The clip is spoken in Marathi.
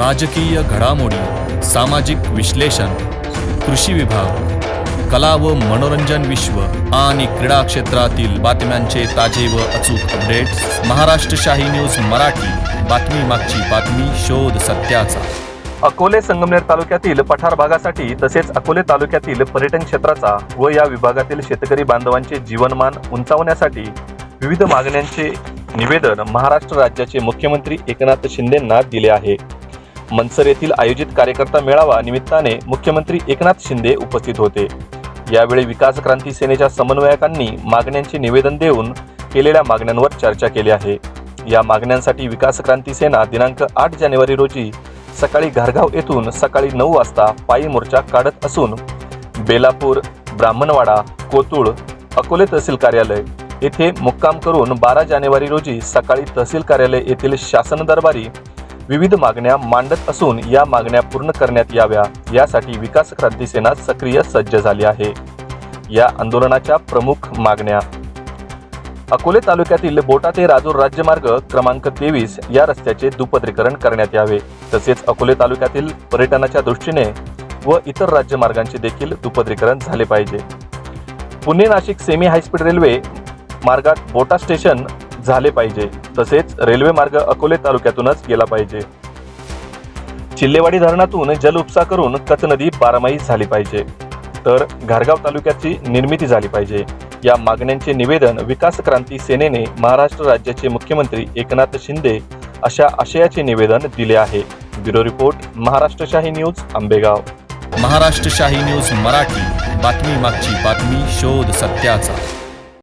राजकीय घडामोडी सामाजिक विश्लेषण कृषी विभाग कला व मनोरंजन विश्व आणि क्रीडा क्षेत्रातील बातम्यांचे ताजे व अचूक अपडेट्स महाराष्ट्र शाही न्यूज मराठी. बातमी मागची बातमी शोध सत्याचा. अकोले संगमनेर तालुक्यातील पठार भागासाठी तसेच अकोले तालुक्यातील पर्यटन क्षेत्राचा व या विभागातील शेतकरी बांधवांचे जीवनमान उंचावण्यासाठी विविध मागण्यांचे निवेदन महाराष्ट्र राज्याचे मुख्यमंत्री एकनाथ शिंदेंना दिले आहे. मनसर येथील आयोजित कार्यकर्ता मेळावा निमित्ताने मुख्यमंत्री एकनाथ शिंदे उपस्थित होते. यावेळी विकास क्रांती सेनेच्या समन्वयकांनी मागण्यांचे निवेदन देऊन केलेल्या मागण्यांवर चर्चा केली आहे. या मागण्यांसाठी विकास क्रांती सेना दिनांक आठ जानेवारी रोजी सकाळी घारगाव येथून सकाळी नऊ वाजता पायी मोर्चा काढत असून बेलापूर ब्राह्मणवाडा कोतुळ अकोले तहसील कार्यालय येथे मुक्काम करून बारा जानेवारी रोजी सकाळी तहसील कार्यालय येथील शासन दरबारी विविध मागण्या मांडत असून या मागण्या पूर्ण करण्यात याव्या यासाठी विकास क्रांती सेना सक्रिय सज्ज झाली आहे. या आंदोलनाच्या प्रमुख मागण्या. अकोले तालुक्यातील बोटा ते राजूर राज्यमार्ग क्रमांक तेवीस या रस्त्याचे दुपदरीकरण करण्यात यावे. तसेच अकोले तालुक्यातील पर्यटनाच्या दृष्टीने व इतर राज्यमार्गांचे देखील दुपदरीकरण झाले पाहिजे. Pune Nashik semi high speed railway मार्गात बोटा स्टेशन झाले पाहिजे. तसेच रेल्वे मार्ग अकोले तालुक्यातूनच गेला पाहिजे. चिल्लेवाडी धरणातून जल उपसा करून कच नदी बारामाही झाली पाहिजे. तर घारगाव तालुक्याची निर्मिती झाली पाहिजे. या मागण्यांचे निवेदन विकास क्रांती सेनेने महाराष्ट्र राज्याचे मुख्यमंत्री एकनाथ शिंदे अशा आशयाचे निवेदन दिले आहे. Bureau report Maharashtrashahi news Ambegaon. Maharashtrashahi news Marathi. बातमी मागची बातमी शोध सत्याचा.